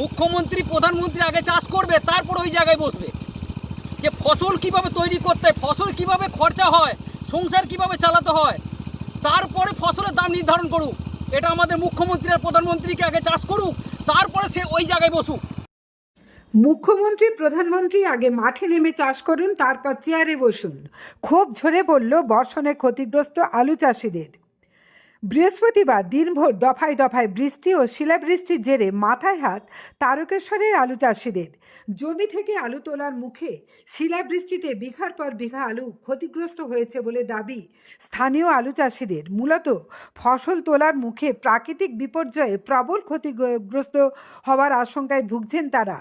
মুখ্যমন্ত্রী, প্রধানমন্ত্রী আগে চাষ করবে, তারপর ওই জায়গায় বসবে। যে ফসল কীভাবে তৈরি করতে ফসল কীভাবে খরচা হয়, সংসার কীভাবে চালাতে হয়, তারপরে ফসলের দাম নির্ধারণ করুক। এটা আমাদের মুখ্যমন্ত্রী আর প্রধানমন্ত্রীকে আগে চাষ করুক, তারপরে সে ওই জায়গায় বসুক। মুখ্যমন্ত্রী, প্রধানমন্ত্রী আগে মাঠে নেমে চাষ করুন, তারপর চেয়ারে বসুন। ক্ষোভ ঝরে পড়ল বর্ষণে ক্ষতিগ্রস্ত আলু চাষিদের। বৃহস্পতিবার দিনভর দফায় দফায় বৃষ্টি ও শিলাবৃষ্টির জেরে মাথায় হাত তারকেশ্বরের আলু চাষিদের জমি থেকে আলু তোলার মুখে শিলাবৃষ্টিতে বিঘার পর বিঘা আলু ক্ষতিগ্রস্ত হয়েছে বলে দাবি স্থানীয় আলু চাষিদের। মূলত ফসল তোলার মুখে প্রাকৃতিক বিপর্যয়ে প্রবল ক্ষতিগ্রস্ত হওয়ার আশঙ্কায় ভুগছেন তারা।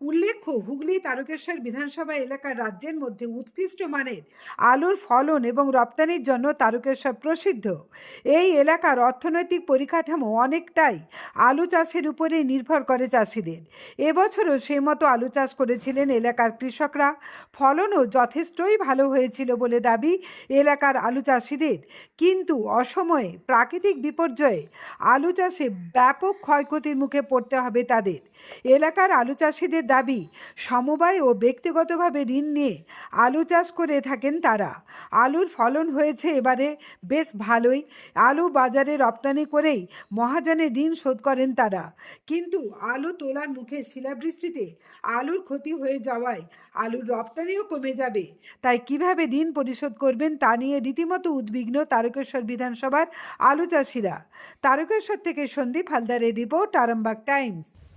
উল্লেখ্য, হুগলি তারকেশ্বর বিধানসভা এলাকার রাজ্যের মধ্যে উৎকৃষ্ট মানের আলুর ফলন এবং রপ্তানির জন্য তারকেশ্বর প্রসিদ্ধ। এই এলাকার অর্থনৈতিক পরিকাঠামো অনেকটাই আলু চাষের উপরে নির্ভর করে চাষিদের। এবছরও সেই মতো আলু চাষ করেছিলেন এলাকার কৃষকরা। ফলনও যথেষ্টই ভালো হয়েছিল বলে দাবি এলাকার আলু চাষিদের। কিন্তু অসময়ে প্রাকৃতিক বিপর্যয়ে আলু চাষে ব্যাপক ক্ষয়ক্ষতির মুখে পড়তে হবে তাদের। এলাকার আলু চাষিদের দাবি, সমবায় ও ব্যক্তিগতভাবে ঋণ নিয়ে আলু চাষ করে থাকেন তারা। আলুর ফলন হয়েছে এবারে বেশ ভালোই। আলু বাজারে রপ্তানি করেই মহাজনের ঋণ শোধ করেন তারা। কিন্তু আলু তোলার মুখে শিলাবৃষ্টিতে আলুর ক্ষতি হয়ে যাওয়ায় আলুর রপ্তানিও কমে যাবে। তাই কীভাবে ঋণ পরিশোধ করবেন তা নিয়ে রীতিমতো উদ্বিগ্ন তারকেশ্বর বিধানসভার আলু চাষিরা। তারকেশ্বর থেকে সন্দীপ হালদারের রিপোর্ট, আরামবাগ টাইমস।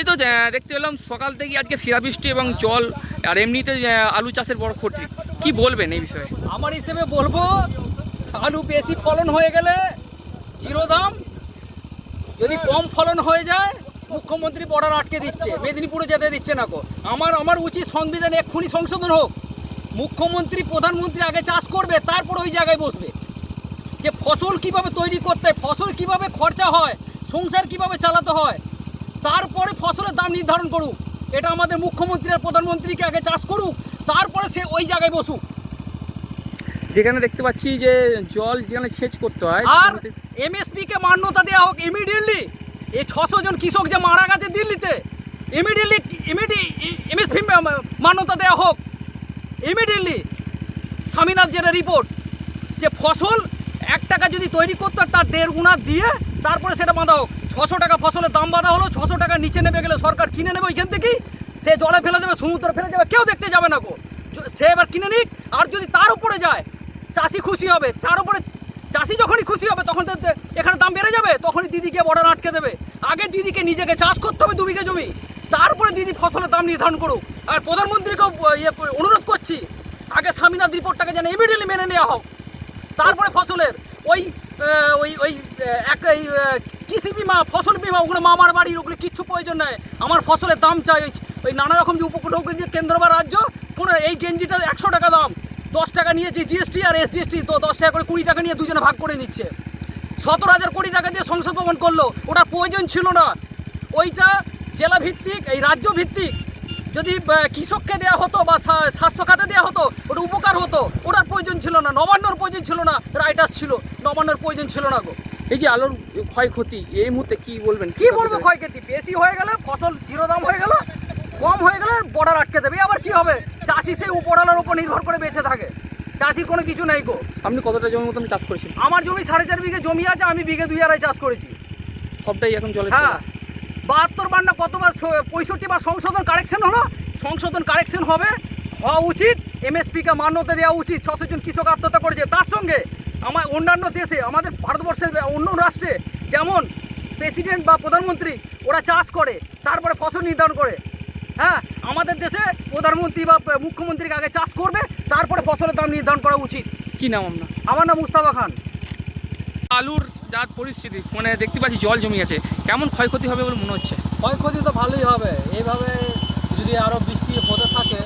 এই তো দেখতে পেলাম সকাল থেকে আজকে শিলাবৃষ্টি এবং জল, আর এমনিতে আলু চাষের বড় ক্ষতি। কি বলবেন এই বিষয়ে? আমার হিসেবে বলব, আলু বেশি ফলন হয়ে গেলে জিরো দাম। যদি কম ফলন হয়ে যায়, মুখ্যমন্ত্রী বর্ডার আটকে দিচ্ছে, মেদিনীপুরে যেতে দিচ্ছে না কো। আমার আমার উচিত সংবিধান এক্ষুনি সংশোধন হোক। মুখ্যমন্ত্রী, প্রধানমন্ত্রী আগে চাষ করবে, তারপর ওই জায়গায় বসবে। যে ফসল কীভাবে তৈরি করতে ফসল কীভাবে খরচা হয়, সংসার কীভাবে চালাতে হয় তারপরে ফসলের দাম নির্ধারণ করুক। এটা আমাদের মুখ্যমন্ত্রী আর প্রধানমন্ত্রীকে আগে চাষ করুক তারপরে সে ওই জায়গায় বসুক। যেখানে দেখতে পাচ্ছি যে জল যেখানে সেচ করতে হয় আর এমএসপি কে মান্যতা দেওয়া হোক ইমিডিয়েটলি এই ছশো জন কৃষক যে মারা গেছে দিল্লিতে ইমিডিয়েটলি ইমিডি এমএসপি মান্যতা দেওয়া হোক। ইমিডিয়েটলি স্বামীনাথ যেটা রিপোর্ট যে ফসল এক টাকা যদি তৈরি করতে হয় তার দেড় গুণা দিয়ে তারপরে সেটা বাঁধা হোক। ছশো টাকা ফসলের দাম বাঁধা হলো, ছশো টাকা নিচে নেমে গেলে সরকার কিনে নেবে ওইখান থেকেই সে জলে ফেলে দেবে, সমুদ্রে ফেলে যাবে কেউ দেখতে যাবে না গো। সে এবার কিনে নিক, আর যদি তার উপরে যায়, চাষি খুশি হবে, তার উপরে চাষি যখনই খুশি হবে, তখন তো এখানে দাম বেড়ে যাবে, তখনই দিদিকে বর্ডার আটকে দেবে। আগে দিদিকে নিজেকে চাষ করতে হবে দু বিঘে জমি তারপরে দিদি ফসলের দাম নির্ধারণ করুক। আর প্রধানমন্ত্রীকেও ইয়ে অনুরোধ করছি, আগে স্বামীনাথ রিপোর্টটাকে যেন ইমিডিয়েটলি মেনে নেওয়া হোক। তারপরে ফসলের, ওই ওই ওই এক কৃষি বিমা, ফসল বিমা, ওগুলো মামার বাড়ির ওগুলো কিচ্ছু প্রয়োজন নেই। আমার ফসলের দাম চাই। ওই নানা রকম যে উপকূল যে কেন্দ্র বা রাজ্য, কোনো এই গেঞ্জিটা একশো টাকা দাম। দশ টাকা নিয়ে যে জিএসটি আর এসজিএসটি তো দশ টাকা করে কুড়ি টাকা নিয়ে দুজনে ভাগ করে নিচ্ছে। সতেরো হাজার কোটি টাকা দিয়ে সংসদ ভবন করল। ওটার প্রয়োজন ছিল না। ওইটা জেলা ভিত্তিক এই রাজ্য ভিত্তিক যদি কৃষককে দেওয়া হতো বা স্বা- স্বাস্থ্য খাতে দেওয়া হতো, ওটা উপকার হতো। ওটার প্রয়োজন ছিল না। নবান্নর প্রয়োজন ছিল না। রাইটার্স ছিল। নবান্নর প্রয়োজন ছিল না গো। এই যে আলুর ক্ষয়ক্ষতি এই মুহূর্তে কি বলবেন? কি বলব ক্ষয়ক্ষতি? বেশি হয়ে গেলে ফসল জিরো দাম হয়ে গেল কম হয়ে গেলে বর্ডার আটকে দেবে। আবার কি হবে? চাষি সেই উপরালার উপর নির্ভর করে বেঁচে থাকে। চাষির কোনো কিছু নেই গো। আপনি কতটা জমির মতন চাষ করেছেন? আমার জমি সাড়ে চার বিঘে জমি আছে আমি বিঘে দুই আড়াই চাষ করেছি। সবটাই এখন জলে হ্যাঁ। বাহাত্তর বার না কতবার পঁয়ষট্টি বার সংশোধন কারেকশন হলো? সংশোধন কারেকশন হবে হওয়া উচিত। এমএসপিকে মান্যতা দেওয়া উচিত। ছশো জন কৃষক আত্মহত্যা করেছে। তার সঙ্গে আমার অন্যান্য দেশে আমাদের ভারতবর্ষের অন্য রাষ্ট্রে যেমন প্রেসিডেন্ট বা প্রধানমন্ত্রী ওরা চাষ করে তারপরে ফসল নির্ধারণ করে। হ্যাঁ আমাদের দেশে প্রধানমন্ত্রী বা মুখ্যমন্ত্রীকে আগে চাষ করবে তারপরে ফসলের দাম নির্ধারণ করা উচিত। কি নাম আপনার? আমার নাম মুস্তাফা খান। আলুর যা পরিস্থিতি মানে দেখতে পাচ্ছি জল জমি আছে কেমন ক্ষয়ক্ষতি হবে বলে মনে হচ্ছে? ক্ষয়ক্ষতি তো ভালোই হবে। এইভাবে যদি আরও বৃষ্টি হতে থাকে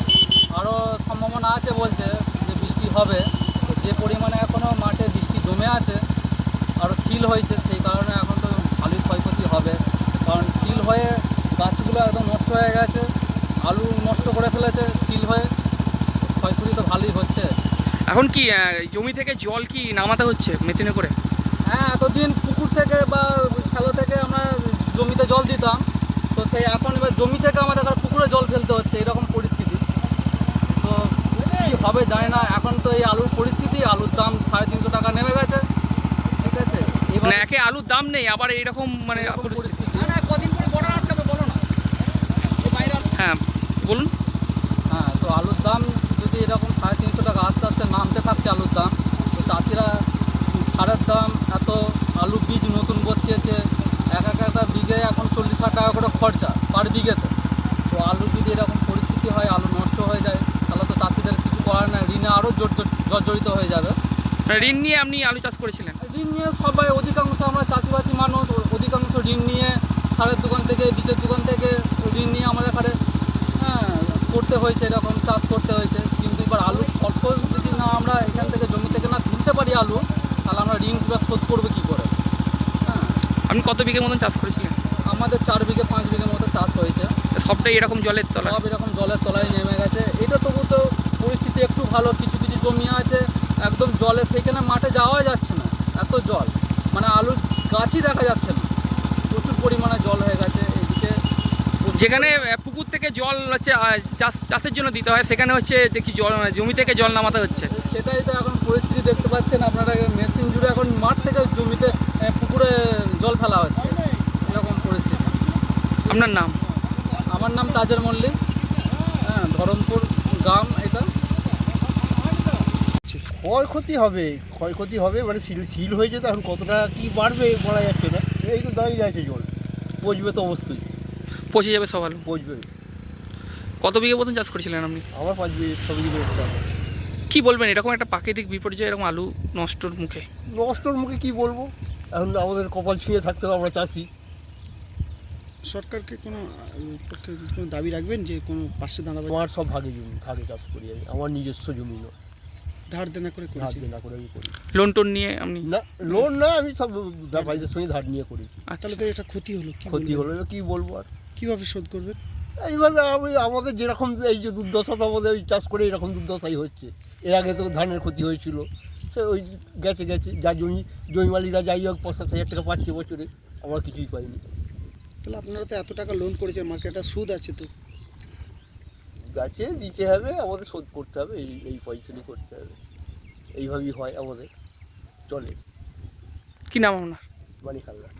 আরও সম্ভাবনা আছে বলছে যে বৃষ্টি হবে। যে পরিমাণে এখনও মাঠে বৃষ্টি জমে আছে আরও সিল হয়েছে সেই কারণে এখন তো ভালোই ক্ষয়ক্ষতি হবে। কারণ সিল হয়ে গাছগুলো একদম নষ্ট হয়ে গেছে আলু নষ্ট করে ফেলেছে সিল হয়ে ক্ষয়ক্ষতি তো ভালোই হচ্ছে। এখন কি জমি থেকে জল কি নামাতে হচ্ছে মেশিনে করে? হ্যাঁ এতদিন পুকুর থেকে বা শ্যালো থেকে আমরা জমিতে জল দিতাম তো সেই এখন এবার জমি থেকে আমাদের পুকুরে জল ফেলতে হচ্ছে এরকম পরিস্থিতি। কী হবে জানি না। এখন তো এই আলুর পরিস্থিতি আলুর দাম সাড়ে তিনশো টাকা নেমে গেছে। ঠিক আছে? এবার মানে একে আলুর দাম নেই আবার এইরকম মানে পরিস্থিতি। না, কদিন পরে বর্ডার আটকাবে বলো না। হ্যাঁ বলুন। হ্যাঁ তো আলুর দাম যদি এরকম সাড়ে তিনশো টাকা আস্তে আস্তে নামতে থাকছে আলুর দাম তো চাষিরা সারের দাম এত আলু বীজ নতুন বসিয়েছে এক এক একটা বিঘে এখন চল্লিশ হাজার টাকা করে খরচা পার বিঘেতে। তো আলু যদি এরকম পরিস্থিতি হয় আলু নষ্ট হয়ে যায় কিছু ঋণে আরও জর্জরিত হয়ে যাবে। ঋণ নিয়ে আপনি আলু চাষ করেছিলেন? ঋণ নিয়ে সবাই অধিকাংশ আমরা চাষিবাসী মানুষ অধিকাংশ ঋণ নিয়ে সারের দোকান থেকে বীজের দোকান থেকে ঋণ নিয়ে আমাদের এখানে হ্যাঁ করতে হয়েছে এরকম চাষ করতে হয়েছে। কিন্তু এবার আলু ফসল যদি না আমরা এখান থেকে জমি থেকে না তুলতে পারি আলু তাহলে আমরা ঋণগুলো শোধ করব কী করে? হ্যাঁ। আপনি কত বিঘে মতন চাষ করেছিলেন? আমাদের চার বিঘে পাঁচ বিঘে মতো চাষ হয়েছে। সবটাই এরকম জলের তলায়? সব এরকম জলের তলায় নেমে গেছে। এটা তবু তো ভালো কিছু কিছু জমি আছে একদম জলে সেখানে মাঠে যাওয়া যাচ্ছে না এত জল। মানে আলুর গাছই দেখা যাচ্ছে না। প্রচুর পরিমাণে জল হয়ে গেছে এদিকে যেখানে পুকুর থেকে জল হচ্ছে চাষ চাষের জন্য দিতে হয় সেখানে হচ্ছে কি জল জমি থেকে জল নামাতে হচ্ছে। সেটাই তো এখন পরিস্থিতি দেখতে পাচ্ছেন আপনারা মেশিন জুড়ে এখন মাঠ থেকে জমিতে পুকুরে জল ফেলা হচ্ছে। এরকম পরিস্থিতি। আপনার নাম? আমার নাম তাজের মল্লিক। হ্যাঁ ধরমপুর গ্রাম এটা। ক্ষয়ক্ষতি হবে ক্ষয়ক্ষতি হবে মানে সিল সিল হয়েছে তো এখন কতটা কি বাড়বে বলা যাচ্ছে না। এই তো দাঁড়িয়ে আছে জল পচবে তো অবশ্যই। পচে যাবে সব আলু? পচবে। কত বিঘে মতন চাষ করেছিলেন আপনি? আমার পাঁচ বিঘে ছ বিঘে কি বলবেন এরকম একটা প্রাকৃতিক বিপর্যয় এরকম আলু নষ্টর মুখে? নষ্টর মুখে কি বলব? এখন আমাদের কপাল ছুঁয়ে থাকতে হবে আমরা চাষি। সরকারকে কোনো পক্ষে কোনো দাবি রাখবেন যে কোনো পাশে দাঁড়াবে? আমার সব ভাগে জমি ভাগে চাষ করি আমি। আমার নিজস্ব জমি নয়। ধার দেনা করে ধার করেছে। দেনা করে আমি করি। লোন টোন নিয়ে আপনি? না লোন না আমি সব ব্যাপারীদের সঙ্গে ধার নিয়ে করেছি আচ্ছা। তাহলে তো এটা ক্ষতি হলো কি ক্ষতি হলো এবার কি বলব আর? কীভাবে শোধ করবেন? এইভাবে আমি আমাদের যেরকম এই যে দুর্দশা তো আমাদের ওই চাষ করে এরকম দুর্দশাই হচ্ছে। এর আগে তো ধানের ক্ষতি হয়েছিল। সে ওই গেছে গেছে যা জমি জমি মালিকরা যাই হোক পঞ্চাশ হাজার টাকা পাচ্ছে বছরে। আমরা কিছুই পাইনি। তাহলে আপনারা তো এত টাকা লোন করেছেন মার্কেটে সুদ আছে তো। গাছে দিতে হবে আমাদের শোধ করতে হবে এই এই পয়সাটি করতে হবে। এইভাবেই হয় আমাদের চলে। কি নাম আপনার? মানিক হালদার।